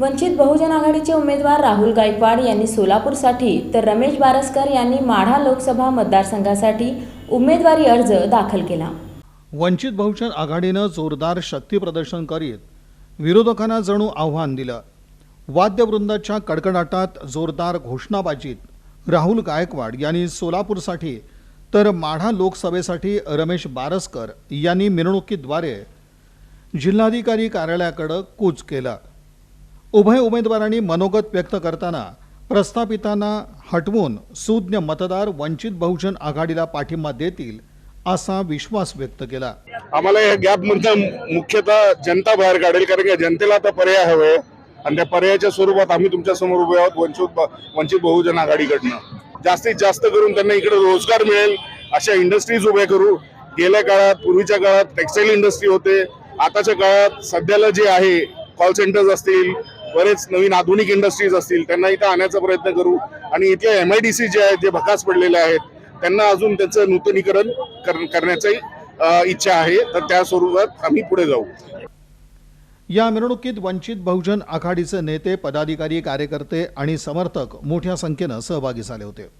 वंचित बहुजन आघाडीचे उमेदवार राहुल गायकवाड यांनी सोलापूरसाठी तर रमेश बारसकर यांनी माढा लोकसभा मतदारसंघासाठी उमेदवारी अर्ज दाखल केला. वंचित बहुजन आघाडीनं जोरदार शक्तीप्रदर्शन करीत विरोधकांना जणू आव्हान दिलं. वाद्यवृंदाच्या कडकडाटात जोरदार घोषणाबाजीत राहुल गायकवाड यांनी सोलापूरसाठी तर माढा लोकसभेसाठी रमेश बारसकर यांनी मिरवणुकीद्वारे जिल्हाधिकारी कार्यालयाकडे कूच केलं. उभय उमेदवारांनी मनोगत व्यक्त करताना प्रस्थापितांना हटवून सुज्ञ मतदार वंचित बहुजन आघाडीला पाठिंबा देतील असा विश्वास व्यक्त केला. आम्हाला या गॅप मुख्यतः जनता बाहेर काढेल कारण की जनतेला आता पर्याय हवे आणि त्या पर्यायाच्या स्वरूपात आम्ही तुमच्यासमोर उभे आहोत वंचित वंचित बहुजन आघाडीकडनं. जास्तीत जास्त करून त्यांना इकडे रोजगार मिळेल अशा इंडस्ट्रीज उभ्या करू. गेल्या काळात पूर्वीच्या काळात टेक्सटाईल इंडस्ट्री होते. आताच्या काळात सध्याला जे आहे कॉल सेंटर्स असतील बरेच नवीन आधुनिक इंडस्ट्रीज असतील त्यांना इथं आणण्याचा प्रयत्न करू. आणि इथल्या एम आय डी सी जे आहेत जे भकास पडलेले आहेत त्यांना अजून त्याचं नूतनीकरण कर- करण्याची इच्छा आहे. तर त्या स्वरूपात आम्ही पुढे जाऊ. या मिरवणुकीत वंचित बहुजन आघाडीचे नेते पदाधिकारी कार्यकर्ते आणि समर्थक मोठ्या संख्येनं सहभागी झाले होते.